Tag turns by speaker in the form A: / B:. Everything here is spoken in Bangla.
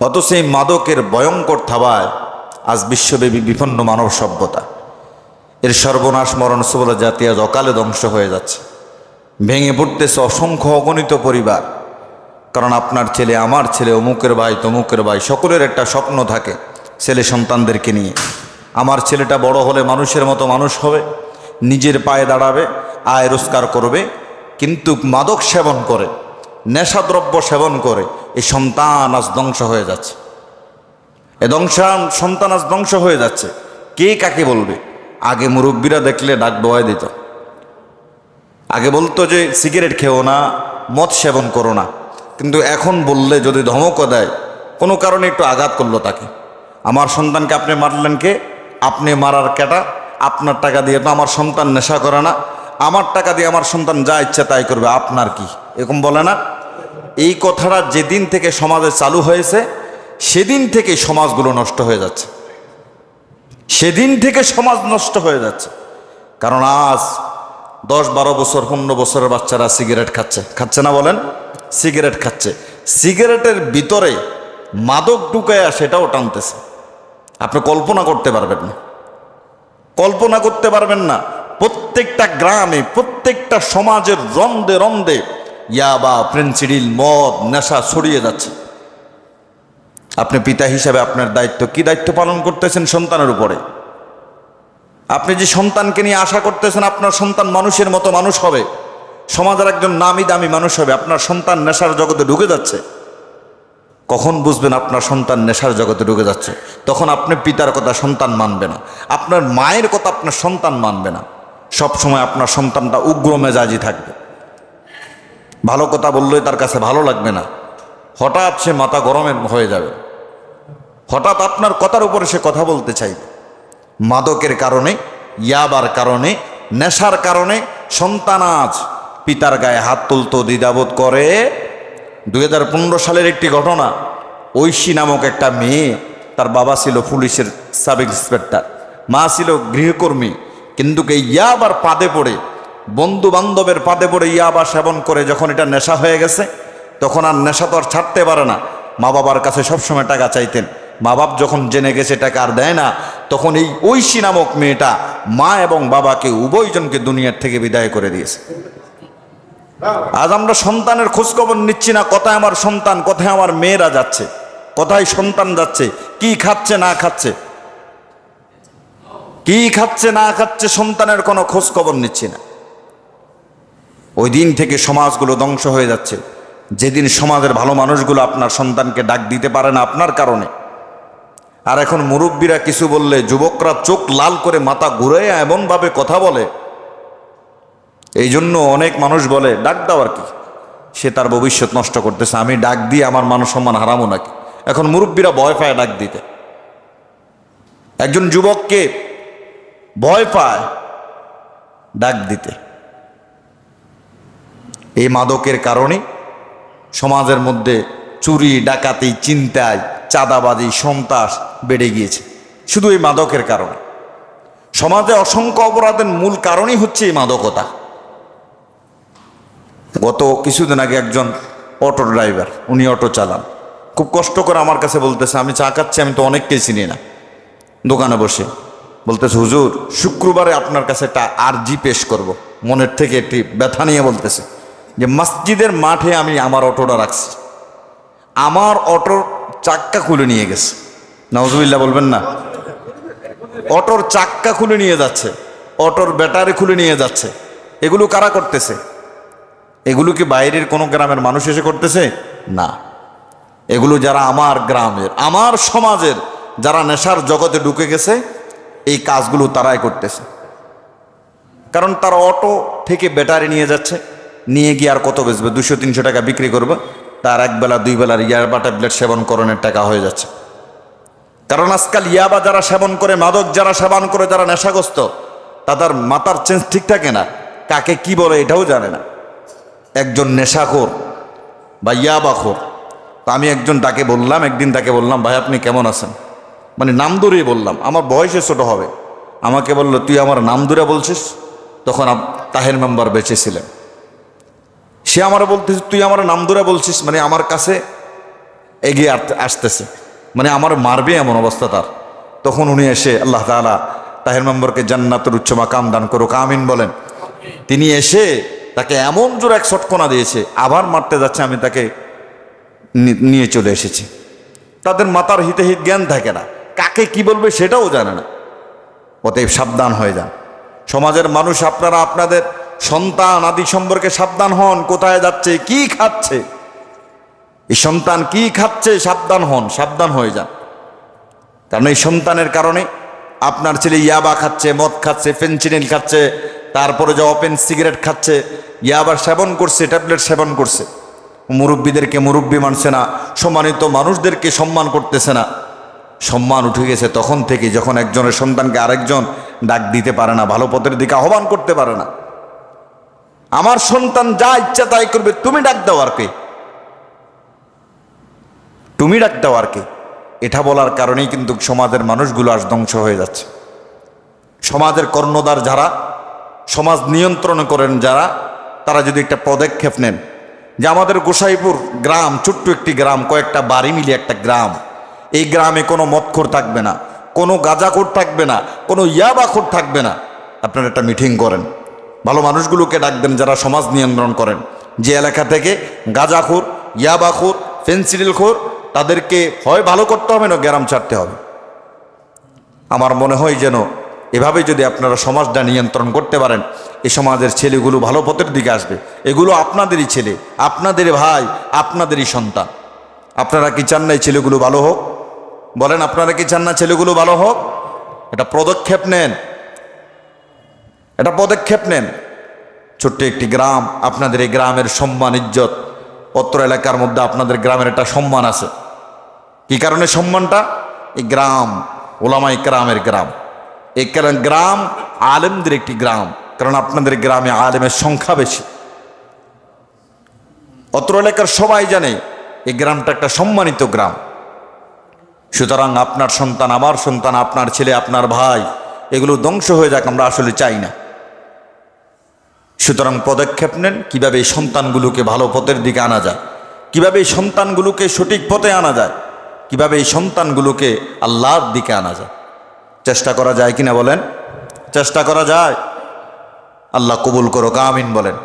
A: অথচ এই মাদকের ভয়ঙ্কর থাবায় আজ বিশ্বব্যাপী বিপন্ন মানব সভ্যতা। এর সর্বনাশ মরণ সবল জাতি আজ অকালে ধ্বংস হয়ে যাচ্ছে। ভেঙে পড়তেছে অসংখ্য অগণিত পরিবার। কারণ আপনার ছেলে, আমার ছেলে, অমুকের ভাই, তমুকের ভাই, সকলের একটা স্বপ্ন থাকে ছেলে সন্তানদেরকে নিয়ে। আমার ছেলেটা বড় হলে মানুষের মতো মানুষ হবে, নিজের পায়ে দাঁড়াবে, আয় রোজগার করবে, কিন্তু মাদক সেবন করে। নেশাদ্রব্য সেবন করে, এই সন্তান আজ ধ্বংস হয়ে যাচ্ছে। এ ধ্বংসান, সন্তান আজ ধ্বংস হয়ে যাচ্ছে। কে কাকে বলবে? আগে মুরব্বীরা দেখলে ডাক দোয়াই দিত। আগে বলতো যে, সিগারেট খেও না, মদ সেবন করো না। কিন্তু এখন বললে যদি ধমকও দেয়, কোনো কারণে একটু আঘাত করল তাকে। আমার সন্তানকে আপনি মারলেন কে? আপনি মারার কেটা? আপনার টাকা দিয়ে তো আমার সন্তান নেশা করে না। আমার টাকা দিয়ে আমার সন্তান যা ইচ্ছা তাই করবে, আপনার কি? এরকম বলে না, এই কথাটা যেদিন থেকে সমাজে চালু হয়েছে, সেদিন থেকে সমাজগুলো নষ্ট হয়ে যাচ্ছে। সেদিন থেকে সমাজ নষ্ট হয়ে যাচ্ছে। কারণ আজ দশ বারো বছর, পনেরো বছরের বাচ্চারা সিগারেট খাচ্ছে। খাচ্ছে না বলেন? সিগারেট খাচ্ছে। সিগারেটের ভিতরে মাদক ঢুকায়া সেটাও টানতেছে। আপনি কল্পনা করতে পারবেন না। কল্পনা করতে পারবেন না। প্রত্যেকটা গ্রামে, প্রত্যেকটা সমাজের রন্দে রন্দে ইয়াবা প্রেন্সিডিল মদ, নেশা ছড়িয়ে যাচ্ছে। আপনি পিতা হিসাবে আপনার দায়িত্ব কি দায়িত্ব পালন করতেছেন সন্তানের উপরে? আপনি যে সন্তানকে নিয়ে আশা করতেছেন আপনার সন্তান মানুষের মতো মানুষ হবে, সমাজের একজন নামি দামি মানুষ হবে, আপনার সন্তান নেশার জগতে ঢুকে যাচ্ছে। কখন বুঝবেন আপনার সন্তান নেশার জগতে ঢুকে যাচ্ছে? তখন আপনি পিতার কথা সন্তান মানবে না। আপনার মায়ের কথা আপনার সন্তান মানবে না। সবসময় আপনার সন্তানটা উগ্র মেজাজি থাকবে। ভালো কথা বললেই তার কাছে ভালো লাগবে না। হঠাৎ সে মাথা গরমের হয়ে যাবে। হঠাৎ আপনার কথার উপরে সে কথা বলতে চাইবে। মাদকের কারণে, ইয়াবার কারণে, নেশার কারণে সন্তান আজ পিতার গায়ে হাত তুলতো দ্বিধাবোধ করে। দু হাজার পনেরো সালের একটি ঘটনা, ঐশী নামক একটা মেয়ে, তার বাবা ছিল পুলিশের সাব ইন্সপেক্টর মা ছিল গৃহকর্মী, কিন্তু ইয়াবার পাদে পড়ে বন্ধু বান্ধবের পাদে পড়ে ইয়াবা সেবন করে যখন এটা নেশা হয়ে গেছে, তখন আর নেশা তো আর ছাড়তে পারে না। মা বাবার কাছে সবসময় টাকা চাইতেন। মা বাপ যখন জেনে গেছে টাকা আর দেয় না, তখন এই ঐশী নামক মেয়েটা মা এবং বাবাকে উভয়জনকে দুনিয়ার থেকে বিদায় করে দিয়েছে। আজ আমরা সন্তানের খোঁজখবর নিচ্ছি না, কোথায় আমার সন্তান, কোথায় আমার মেয়েরা যাচ্ছে, কোথায় সন্তান যাচ্ছে, কি খাচ্ছে, না খাচ্ছে। কি খাচ্ছে, না খাচ্ছে সন্তানের কোনো খোঁজখবর নিচ্ছি না। ওই দিন থেকে সমাজগুলো ধ্বংস হয়ে যাচ্ছে। যেদিন সমাজের ভালো মানুষগুলো আপনার সন্তানকে ডাক দিতে পারে না আপনার কারণে। আর এখন মুরব্বীরা কিছু বললে যুবকরা চোখ লাল করে মাথা ঘুরে এমনভাবে কথা বলে। এই জন্য অনেক মানুষ বলে, ডাক দাও আর কি। সে তার ভবিষ্যৎ নষ্ট করতেছে। আমি ডাক দিয়ে আমার মান সম্মান হারামো নাকি? এখন মুরব্বীরা ভয় পায় ডাক দিতে। একজন যুবককে ভয় পায় ডাক দিতে। এই মাদকের কারণে সমাজের মধ্যে চুরি, ডাকাতি, চিন্তায় চাঁদাবাজি, সন্ত্রাস বেড়ে গিয়েছে। শুধু এই মাদকের কারণে। সমাজে অসংখ্য অপরাধের মূল কারণই হচ্ছে এই মাদকতা। গত কিছুদিন আগে একজন অটো ড্রাইভার, উনি অটো চালান। খুব কষ্ট করে আমার কাছে বলতেছে, আমি চা খাচ্ছি, আমি তো অনেককেই চিনি না। দোকানে বসে বলতেছে, হুজুর, শুক্রবারে আপনার কাছে একটা আর্জি পেশ করব। মনের থেকে একটি ব্যথা নিয়ে বলতেছে। যে মসজিদের মাঠে আমি আমার অটোটা রাখছি। আমার অটোর চাক্কা খুলে নিয়ে গেছে। নজুবিল্লা বলবেন না। অটোর চাক্কা খুলে নিয়ে যাচ্ছে। অটোর ব্যাটারি খুলে নিয়ে যাচ্ছে। এগুলো কারা করতেছে? এগুলো কি বাইরের কোনো গ্রামের মানুষ এসে করতেছে? না। এগুলো যারা আমার গ্রামের, আমার সমাজের যারা নেশার জগতে ঢুকে গেছে, এই কাজগুলো তারাই করতেছে। কারণ তারা অটো থেকে ব্যাটারি নিয়ে যাচ্ছে। নিয়ে গিয়ে আর কত বেচবে? দুশো তিনশো টাকা বিক্রি করবে, তার এক বেলা, দুই বেলার ইয়ারবা ট্যাবলেট সেবন করণের টাকা হয়ে যাচ্ছে। কারণ আজকাল ইয়াবা যারা সেবন করে, মাদক যারা সেবন করে, যারা নেশাগ্রস্ত, তাদের মাথার চেঞ্জ ঠিক থাকে না। কাকে কি বলে এটাও জানে না। একজন নেশাখোর বা ইয়াবাখোর। তা আমি একজন তাকে বললাম, একদিন তাকে বললাম, ভাই, আপনি কেমন আছেন? মানে নাম ধরেই বললাম, আমার বয়সে ছোট হবে। আমাকে বলল, তুই আমার নাম ধরে বলছিস? তখন তাহের মেম্বার বেঁচে ছিলেন। সে আমার বলতেছে, তুই আমার নাম ধরে বলছিস মানে আমার কাছে এগিয়ে আস- আসতেছে। মানে আমার মারবে এমন অবস্থা তার। তখন উনি এসে আল্লাহ তাআলা তাহের মেম্বরকে জান্নাতের উচ্চ মাকাম দান করুক, আমিন বলেন। তিনি এসে তাকে এমন জোর এক সটকোনা দিয়েছে, আবার মারতে যাচ্ছে, আমি তাকে নিয়ে চলে এসেছি। তাদের মাতার হিতে হিত জ্ঞান থাকে না। কাকে কি বলবে সেটাও জানে না। অতএব সাবধান হয়ে যান। সমাজের মানুষ আপনারা আপনাদের সন্তান আদি সম্পর্কে সাবধান হন, কোথায় যাচ্ছে, কি খাচ্ছে। এই সন্তান কি খাচ্ছে, সাবধান হন, সাবধান হয়ে যান। কারণ এই সন্তানের কারণে আপনার ছেলে ইয়াবা খাচ্ছে, মদ খাচ্ছে ফেন্সিনিল খাচ্ছে, তারপরে যে ওপেন সিগারেট খাচ্ছে, ইয়াবার সেবন করছে, ট্যাবলেট সেবন করছে। মুরব্বীদেরকে মুরব্বী মানছে না, সম্মানিত মানুষদেরকে সম্মান করতেছে না। সম্মান উঠে গেছে তখন থেকে, যখন একজনের সন্তানকে আরেকজন ডাক দিতে পারে না, ভালো পথের দিকে আহ্বান করতে পারে না। আমার সন্তান যা ইচ্ছা তাই করবে, তুমি ডাক দাও আর কে? তুমি ডাক দাও আর কে? এটা বলার কারণেই কিন্তু সমাজের মানুষগুলো আজ ধ্বংস হয়ে যাচ্ছে। সমাজের কর্ণদার যারা, সমাজ নিয়ন্ত্রণ করেন যারা, তারা যদি একটা পদক্ষেপ নেন, যে আমাদের গোসাইপুর গ্রাম, ছোট্ট একটি গ্রাম, কয়েকটা বাড়ি মিলিয়ে একটা গ্রাম, এই গ্রামে কোনো মদখোর থাকবে না, কোনো গাঁজাখোর থাকবে না, কোনো ইয়াবাখোর থাকবে না। আপনারা একটা মিটিং করেন। ভালো মানুষগুলোকে ডাকবেন যারা সমাজ নিয়ন্ত্রণ করেন। যে এলাকা থেকে গাঁজাখোর, ইয়াবাখোর, ফেন্সিডিলখোর, তাদেরকে হয় ভালো করতে হবে না গ্রাম ছাড়তে হবে। আমার মনে হয় যেন এভাবে যদি আপনারা সমাজটা নিয়ন্ত্রণ করতে পারেন এই সমাজের ছেলেগুলো ভালো পথের দিকে আসবে। এগুলো আপনাদেরই ছেলে, আপনাদের ভাই, আপনাদেরই সন্তান। আপনারা কি চান না এই ছেলেগুলো ভালো হোক? বলেন, আপনারা কি চান না ছেলেগুলো ভালো হোক? এটা পদক্ষেপ নেন। এটা পদক্ষেপ নেন। ছোট্ট একটি গ্রাম, আপনাদের এই গ্রামের সম্মান, ইজ্জত, অত্র এলাকার মধ্যে আপনাদের গ্রামের একটা সম্মান আছে। কি কারণে সম্মানটা? এই গ্রাম ওলামাই গ্রামের গ্রাম। এই কারণ গ্রাম আলেমদের একটি গ্রাম, কারণ আপনাদের গ্রামে আলেমের সংখ্যা বেশি। অত্র এলাকার সবাই জানে, এই গ্রামটা একটা সম্মানিত গ্রাম। সুতরাং আপনার সন্তান, আমার সন্তান, আপনার ছেলে, আপনার ভাই, এগুলো ধ্বংস হয়ে যাক, আমরা আসলে চাই না। সুতরাং পদক্ষেপ নেন, কীভাবে এই সন্তানগুলোকে ভালো পথের দিকে আনা যায়, কীভাবে এই সন্তানগুলোকে সঠিক পথে আনা যায়, কীভাবে এই সন্তানগুলোকে আল্লাহর দিকে আনা যায়। চেষ্টা করা যায় কিনা বলেন? চেষ্টা করা যায়। আল্লাহ কবুল করো কামিন বলেন।